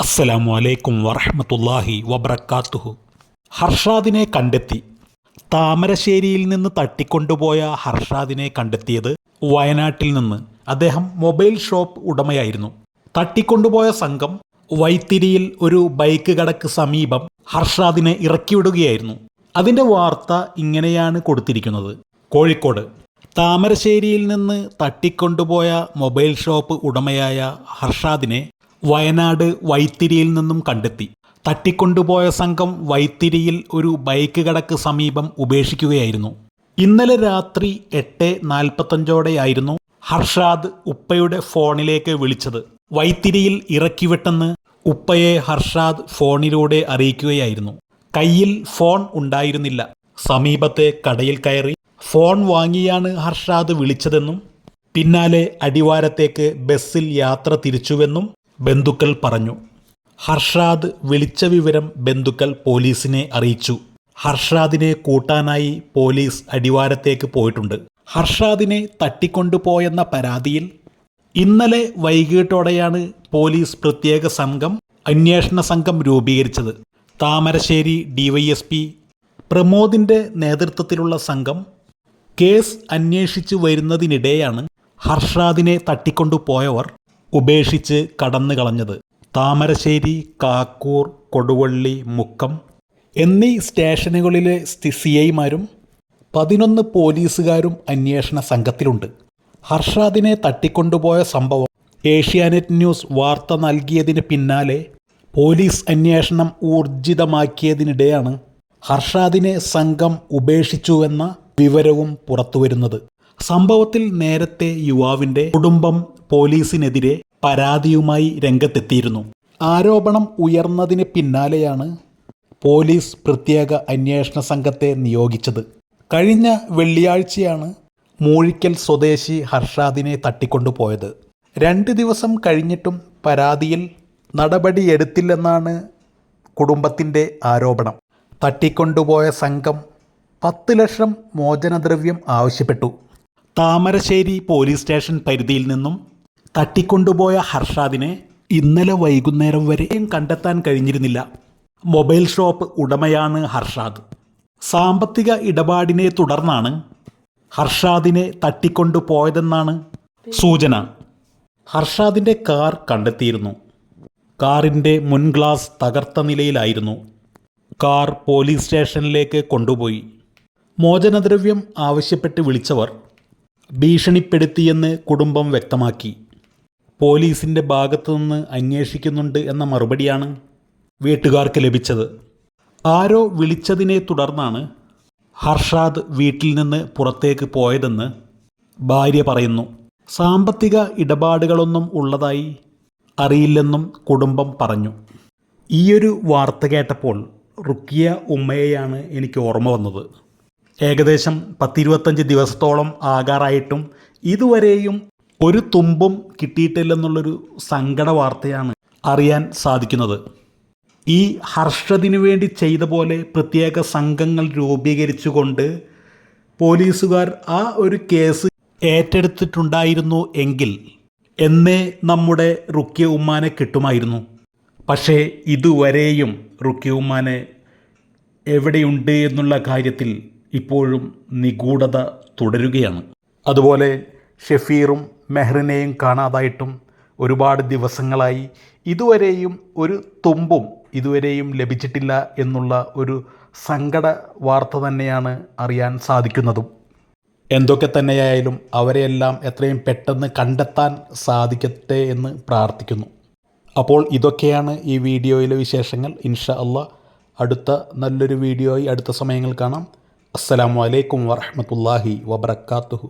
അസ്സലാമു അലൈക്കും വറഹ്മത്തുള്ളാഹി വബറക്കാത്തുഹു. ഹർഷാദിനെ കണ്ടെത്തി. താമരശ്ശേരിയിൽ നിന്ന് തട്ടിക്കൊണ്ടുപോയ ഹർഷാദിനെ കണ്ടെത്തിയത് വയനാട്ടിൽ നിന്ന്. അദ്ദേഹം മൊബൈൽ ഷോപ്പ് ഉടമയായിരുന്നു. തട്ടിക്കൊണ്ടുപോയ സംഘം വൈത്തിരിയിൽ ഒരു ബൈക്ക് കടക്ക് സമീപം ഹർഷാദിനെ ഇറക്കിവിടുകയായിരുന്നു. അതിന്റെ വാർത്ത ഇങ്ങനെയാണ് കൊടുത്തിരിക്കുന്നത്. കോഴിക്കോട്. താമരശ്ശേരിയിൽ നിന്ന് തട്ടിക്കൊണ്ടുപോയ മൊബൈൽ ഷോപ്പ് ഉടമയായ ഹർഷാദിനെ വയനാട് വൈത്തിരിയിൽ നിന്നും കണ്ടെത്തി. തട്ടിക്കൊണ്ടുപോയ സംഘം വൈത്തിരിയിൽ ഒരു ബൈക്ക് കടക്ക് സമീപം ഉപേക്ഷിക്കുകയായിരുന്നു. ഇന്നലെ രാത്രി എട്ട് നാൽപ്പത്തഞ്ചോടെയായിരുന്നു ഹർഷാദ് ഉപ്പയുടെ ഫോണിലേക്ക് വിളിച്ചത്. വൈത്തിരിയിൽ ഇറക്കിവിട്ടെന്ന് ഉപ്പയെ ഹർഷാദ് ഫോണിലൂടെ അറിയിക്കുകയായിരുന്നു. കയ്യിൽ ഫോൺ ഉണ്ടായിരുന്നില്ല. സമീപത്തെ കടയിൽ കയറി ഫോൺ വാങ്ങിയാണ് ഹർഷാദ് വിളിച്ചതെന്നും പിന്നാലെ അടിവാരത്തേക്ക് ബസ്സിൽ യാത്ര തിരിച്ചുവെന്നും ബന്ധുക്കൾ പറഞ്ഞു. ഹർഷാദ് വിളിച്ച വിവരം ബന്ധുക്കൾ പോലീസിനെ അറിയിച്ചു. ഹർഷാദിനെ കൂട്ടാനായി പോലീസ് അടിവാരത്തേക്ക് പോയിട്ടുണ്ട്. ഹർഷാദിനെ തട്ടിക്കൊണ്ടുപോയെന്ന പരാതിയിൽ ഇന്നലെ വൈകിട്ടോടെയാണ് പോലീസ് പ്രത്യേക സംഘം അന്വേഷണ സംഘം രൂപീകരിച്ചത്. താമരശ്ശേരി ഡിവൈഎസ്പി പ്രമോദിന്റെ നേതൃത്വത്തിലുള്ള സംഘം കേസ് അന്വേഷിച്ചു വരുന്നതിനിടെയാണ് ഹർഷാദിനെ തട്ടിക്കൊണ്ടുപോയവർ ഉപേക്ഷിച്ച് കടന്നു കളഞ്ഞത് താമരശ്ശേരി കാക്കൂർ കൊടുവള്ളി മുക്കം എന്നീ സ്റ്റേഷനുകളിലെ സി ഐമാരും പതിനൊന്ന് പോലീസുകാരും അന്വേഷണ സംഘത്തിലുണ്ട്. ഹർഷാദിനെ തട്ടിക്കൊണ്ടുപോയ സംഭവം ഏഷ്യാനെറ്റ് ന്യൂസ് വാർത്ത നൽകിയതിന് പിന്നാലെ പോലീസ് അന്വേഷണം ഊർജിതമാക്കിയതിനിടെയാണ് ഹർഷാദിനെ സംഘം ഉപേക്ഷിച്ചുവെന്ന വിവരവും പുറത്തുവരുന്നത്. സംഭവത്തിൽ നേരത്തെ യുവാവിന്റെ കുടുംബം പോലീസിനെതിരെ പരാതിയുമായി രംഗത്തെത്തിയിരുന്നു. ആരോപണം ഉയർന്നതിന് പിന്നാലെയാണ് പോലീസ് പ്രത്യേക അന്വേഷണ സംഘത്തെ നിയോഗിച്ചത്. കഴിഞ്ഞ വെള്ളിയാഴ്ചയാണ് മൂഴിക്കൽ സ്വദേശി ഹർഷാദിനെ തട്ടിക്കൊണ്ടുപോയത്. രണ്ട് ദിവസം കഴിഞ്ഞിട്ടും പരാതിയിൽ നടപടിയെടുത്തില്ലെന്നാണ് കുടുംബത്തിന്റെ ആരോപണം. തട്ടിക്കൊണ്ടുപോയ സംഘം പത്ത് ലക്ഷം മോചനദ്രവ്യം ആവശ്യപ്പെട്ടു. താമരശ്ശേരി പോലീസ് സ്റ്റേഷൻ പരിധിയിൽ നിന്നും തട്ടിക്കൊണ്ടുപോയ ഹർഷാദിനെ ഇന്നലെ വൈകുന്നേരം വരെയും കണ്ടെത്താൻ കഴിഞ്ഞിരുന്നില്ല. മൊബൈൽ ഷോപ്പ് ഉടമയാണ് ഹർഷാദ്. സാമ്പത്തിക ഇടപാടിനെ തുടർന്നാണ് ഹർഷാദിനെ തട്ടിക്കൊണ്ടുപോയതെന്നാണ് സൂചന. ഹർഷാദിന്റെ കാർ കണ്ടെത്തിയിരുന്നു. കാറിന്റെ മുൻ ഗ്ലാസ് തകർത്ത നിലയിലായിരുന്നു. കാർ പോലീസ് സ്റ്റേഷനിലേക്ക് കൊണ്ടുപോയി. മോചനദ്രവ്യം ആവശ്യപ്പെട്ട് വിളിച്ചവർ ഭീഷണിപ്പെടുത്തിയെന്ന് കുടുംബം വ്യക്തമാക്കി. പോലീസിന്റെ ഭാഗത്തുനിന്ന് അന്വേഷിക്കുന്നുണ്ട് എന്ന മറുപടിയാണ് വീട്ടുകാർക്ക് ലഭിച്ചത്. ആരോ വിളിച്ചതിനെ തുടർന്നാണ് ഹർഷാദ് വീട്ടിൽ നിന്ന് പുറത്തേക്ക് പോയതെന്ന് ഭാര്യ പറയുന്നു. സാമ്പത്തിക ഇടപാടുകളൊന്നും ഉള്ളതായി അറിയില്ലെന്നും കുടുംബം പറഞ്ഞു. ഈയൊരു വാർത്ത കേട്ടപ്പോൾ റുക്കിയ ഉമ്മയെയാണ് എനിക്ക് ഓർമ്മ വന്നത്. ഏകദേശം പത്തിരുപത്തഞ്ച് ദിവസത്തോളം ആകാറായിട്ടും ഇതുവരെയും ഒരു തുമ്പും കിട്ടിയിട്ടില്ലെന്നുള്ളൊരു സങ്കട വാർത്തയാണ് അറിയാൻ സാധിക്കുന്നത്. ഈ ഹർഷതിനു വേണ്ടി ചെയ്ത പോലെ പ്രത്യേക സംഘങ്ങൾ രൂപീകരിച്ചുകൊണ്ട് പോലീസുകാർ ആ ഒരു കേസ് ഏറ്റെടുത്തിട്ടുണ്ടായിരുന്നു എങ്കിൽ എന്നേ നമ്മുടെ റുക്കിയ ഉമ്മാനെ കിട്ടുമായിരുന്നു. പക്ഷേ ഇതുവരെയും റുക്കിയ ഉമ്മാനെ എവിടെയുണ്ട് എന്നുള്ള കാര്യത്തിൽ ഇപ്പോഴും നിഗൂഢത തുടരുകയാണ്. അതുപോലെ ഷെഫീറും മെഹ്റിനെയും കാണാതായിട്ടും ഒരുപാട് ദിവസങ്ങളായി ഇതുവരെയും ഒരു തുമ്പും ഇതുവരെയും ലഭിച്ചിട്ടില്ല എന്നുള്ള ഒരു സങ്കട വാർത്ത തന്നെയാണ് അറിയാൻ സാധിക്കുന്നതും. എന്തൊക്കെ തന്നെയായാലും അവരെയെല്ലാം എത്രയും പെട്ടെന്ന് കണ്ടെത്താൻ സാധിക്കട്ടെ എന്ന് പ്രാർത്ഥിക്കുന്നു. അപ്പോൾ ഇതൊക്കെയാണ് ഈ വീഡിയോയിലെ വിശേഷങ്ങൾ. ഇൻഷ അല്ല അടുത്ത നല്ലൊരു വീഡിയോയി അടുത്ത സമയങ്ങൾ കാണാം. അസ്സലാമു അലൈക്കും വറഹമത്തല്ലാഹി വബർക്കാത്തുഹു